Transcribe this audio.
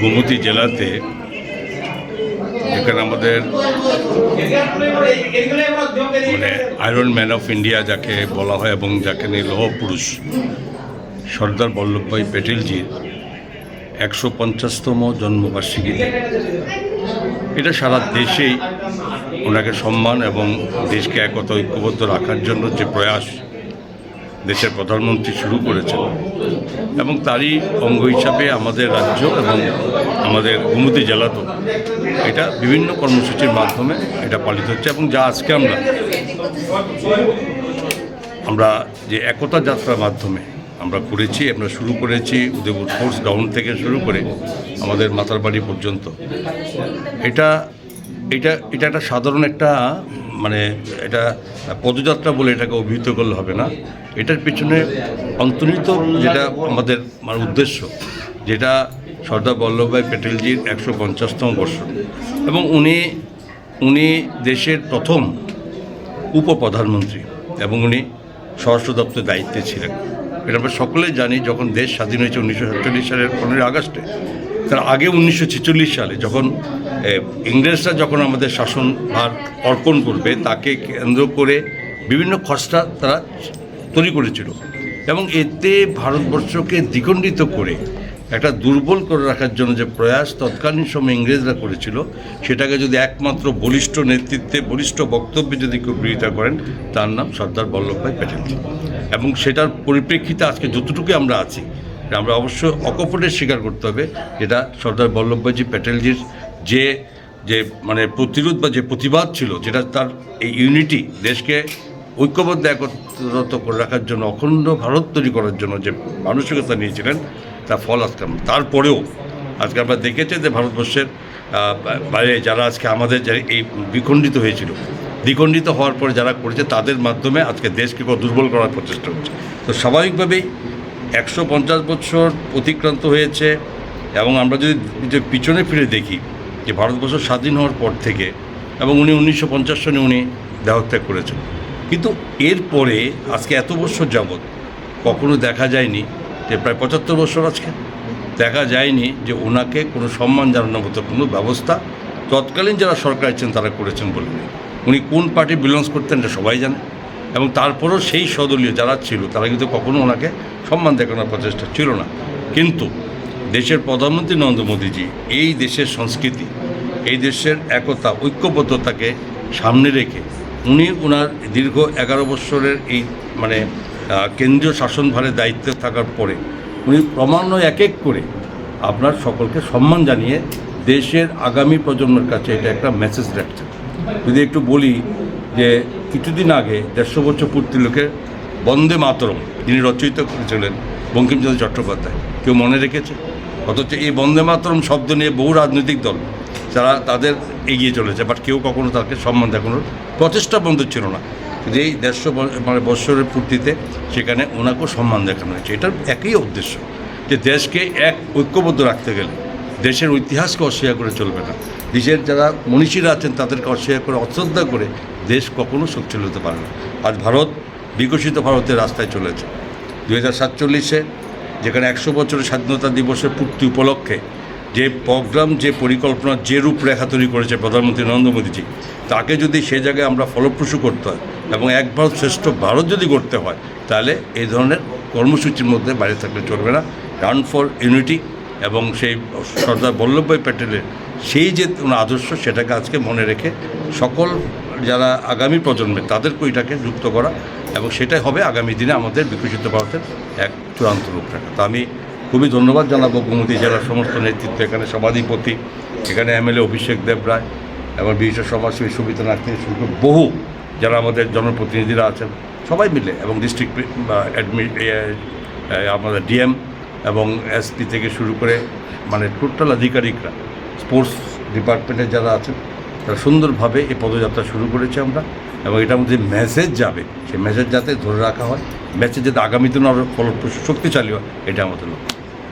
গোমতী জেলাতে এখানে আমাদের মানে আয়রন ম্যান অফ ইন্ডিয়া যাকে বলা হয় এবং যাকে নিয়ে লৌহ পুরুষ সর্দার বল্লভভাই প্যাটেলজির একশো পঞ্চাশতম জন্মবার্ষিকী এটা সারা দেশেই ওনাকে সম্মান এবং দেশকে একতা ঐক্যবদ্ধ রাখার জন্য যে প্রয়াস দেশের প্রধানমন্ত্রী শুরু করেছেন এবং তারই অঙ্গ হিসাবে আমাদের রাজ্য এবং আমাদের গোমতী জেলাতেও এটা বিভিন্ন কর্মসূচির মাধ্যমে এটা পালিত হচ্ছে এবং যা আজকে আমরা আমরা যে একতা যাত্রার মাধ্যমে আমরা করেছি, আমরা শুরু করেছি উদয়পুর ফোর্স গ্রাউন্ড থেকে শুরু করে আমাদের মাতার বাড়ি পর্যন্ত। এটা এটা এটা একটা সাধারণ একটা মানে এটা পদযাত্রা বলে এটাকে অভিহিত করলে হবে না। এটার পিছনে অন্তর্নিহিত যেটা আমাদের মানে উদ্দেশ্য, যেটা সর্দার বল্লভভাই প্যাটেলজির একশো পঞ্চাশতম বর্ষ। এবং উনি উনি দেশের প্রথম উপপ্রধানমন্ত্রী এবং উনি স্বরাষ্ট্র দপ্তরের দায়িত্বে ছিলেন। এটা আমরা সকলেই জানি, যখন দেশ স্বাধীন হয়েছে উনিশশো সাতচল্লিশ সালের পনেরোই আগস্টে, তার আগে উনিশশো ছেচল্লিশ সালে যখন ইংরেজরা যখন আমাদের শাসন ভার অর্পণ করবে, তাকে কেন্দ্র করে বিভিন্ন খসড়া তারা তৈরি করেছিল। এবং এতে ভারতবর্ষকে দ্বিখণ্ডিত করে, একটা দুর্বল করে রাখার জন্য যে প্রয়াস তৎকালীন সময় ইংরেজরা করেছিল, সেটাকে যদি একমাত্র বলিষ্ঠ নেতৃত্বে, বলিষ্ঠ বক্তব্যে যদি কেউ বিরোধিতা করেন, তার নাম সর্দার বল্লভভাই প্যাটেলজি এবং সেটার পরিপ্রেক্ষিতে আজকে যতটুকু আমরা আছি, আমরা অবশ্য অকপটের স্বীকার করতে হবে, যেটা সর্দার বল্লভভাইজি প্যাটেলজির যে যে মানে প্রতিরোধ বা যে প্রতিবাদ ছিল, যেটা তার এই ইউনিটি দেশকে ঐক্যবদ্ধ একত্রিত করে রাখার জন্য, অখণ্ড ভারত তৈরি করার জন্য যে মানসিকতা নিয়েছিলেন তার ফল আজকে তারপরেও আজকে আমরা দেখেছি যে ভারতবর্ষের বাইরে যারা আজকে আমাদের এই বিখণ্ডিত হয়েছিল, দ্বিখণ্ডিত হওয়ার পরে যারা করেছে, তাদের মাধ্যমে আজকে দেশকে দুর্বল করার প্রচেষ্টা হচ্ছে। তো স্বাভাবিকভাবেই একশো পঞ্চাশ বছর অতিক্রান্ত হয়েছে, এবং আমরা যদি পিছনে ফিরে দেখি যে ভারতবর্ষ স্বাধীন হওয়ার পর থেকে এবং উনি উনিশশো পঞ্চাশ সনে উনি দেহত্যাগ করেছেন। কিন্তু এরপরে আজকে এত বছর যাবৎ কখনো দেখা যায়নি যে প্রায় পঁচাত্তর বছর আজকে দেখা যায়নি যে ওনাকে কোনো সম্মান জানানোর মতো কোনো ব্যবস্থা তৎকালীন যারা সরকার ছিলেন তারা করেছেন বলে উনি। কোন পার্টি বিলংস করতেন এটা সবাই জানে এবং তারপরও সেই সদলীয় যারা ছিল তারা কিন্তু কখনো ওনাকে সম্মান দেখানোর প্রচেষ্টা ছিল না। কিন্তু দেশের প্রধানমন্ত্রী নরেন্দ্র মোদীজি এই দেশের সংস্কৃতি, এই দেশের একতা, ঐক্যবদ্ধতাকে সামনে রেখে উনি ওনার দীর্ঘ এগারো বছরের এই মানে কেন্দ্রীয় শাসনভারের দায়িত্বে থাকার পরে উনি ক্রমান্বয়ে এক এক করে আপনার সকলকে সম্মান জানিয়ে দেশের আগামী প্রজন্মের কাছে এটা একটা মেসেজ রাখছেন। যদি একটু বলি যে কিছুদিন আগে দেড়শো বছর পূর্তি লোকে বন্দে মাতরম যিনি রচয়িতা করেছিলেন বঙ্কিমচন্দ্র চট্টোপাধ্যায়, কেউ মনে রেখেছে? অথচ এই বন্দে মাতরম শব্দ নিয়ে বহু রাজনৈতিক দল, যারা তাদের এগিয়ে চলেছে বাট কেউ কখনো তাকে সম্মান দেখানোর প্রচেষ্টা বন্ধ ছিল না। যে এই দেড়শো মানে বৎসরের পূর্তিতে সেখানে ওনাকেও সম্মান দেখানো হয়েছে। এটার একই উদ্দেশ্য, যে দেশকে এক ঐক্যবদ্ধ রাখতে গেলে দেশের ইতিহাসকে অস্বীকার করে চলবে না। দেশের যারা মনীষীরা আছেন, তাদেরকে অস্বীকার করে, অশ্রদ্ধা করে দেশ কখনো সচ্ছল হতে পারে না। আজ ভারত বিকশিত ভারতের রাস্তায় চলেছে। দু হাজার সাতচল্লিশে যেখানে একশো বছরের স্বাধীনতা দিবসের পূর্তি উপলক্ষে যে প্রোগ্রাম, যে পরিকল্পনা, যে রূপরেখা তৈরি করেছে প্রধানমন্ত্রী নরেন্দ্র মোদীজি, তাকে যদি সে জায়গায় আমরা ফলপ্রসূ করতে হয় এবং এক ভারত শ্রেষ্ঠ ভারত যদি করতে হয়, তাহলে এই ধরনের কর্মসূচির মধ্যে বাইরে থাকলে চলবে না। রান ফর ইউনিটি এবং সেই সর্দার বল্লভভাই প্যাটেলের সেই যে আদর্শ, সেটাকে আজকে মনে রেখে সকল যারা আগামী প্রজন্মের তাদেরকে এটাকে যুক্ত করা এবং সেটাই হবে আগামী দিনে আমাদের বিকশিত ভারতের এক চূড়ান্ত রূপরেখা। তো আমি খুবই ধন্যবাদ জানাব গোমতী জেলার সমস্ত নেতৃত্ব, এখানে সভাধিপতি, এখানে এমএলএ অভিষেক দেব রায় এবং বিশিষ্ট সমাজসেবী সুবিধা নাথ থেকে শুরু বহু যারা আমাদের জনপ্রতিনিধিরা আছেন, সবাই মিলে এবং ডিস্ট্রিক্ট অ্যাডমি আমাদের ডিএম এবং এসপি থেকে শুরু করে মানে টোটাল আধিকারিকরা স্পোর্টস ডিপার্টমেন্টের যারা আছেন তারা সুন্দরভাবে এই পদযাত্রা শুরু করেছি আমরা এবং এটার মধ্যে মেসেজ যাবে। সেই মেসেজ যাতে ধরে রাখা হয় মেসেজ যাতে আগামী দিনে আরও ফলপ্রসূ, শক্তিশালী হয়, এটা আমাদের লক্ষ্য।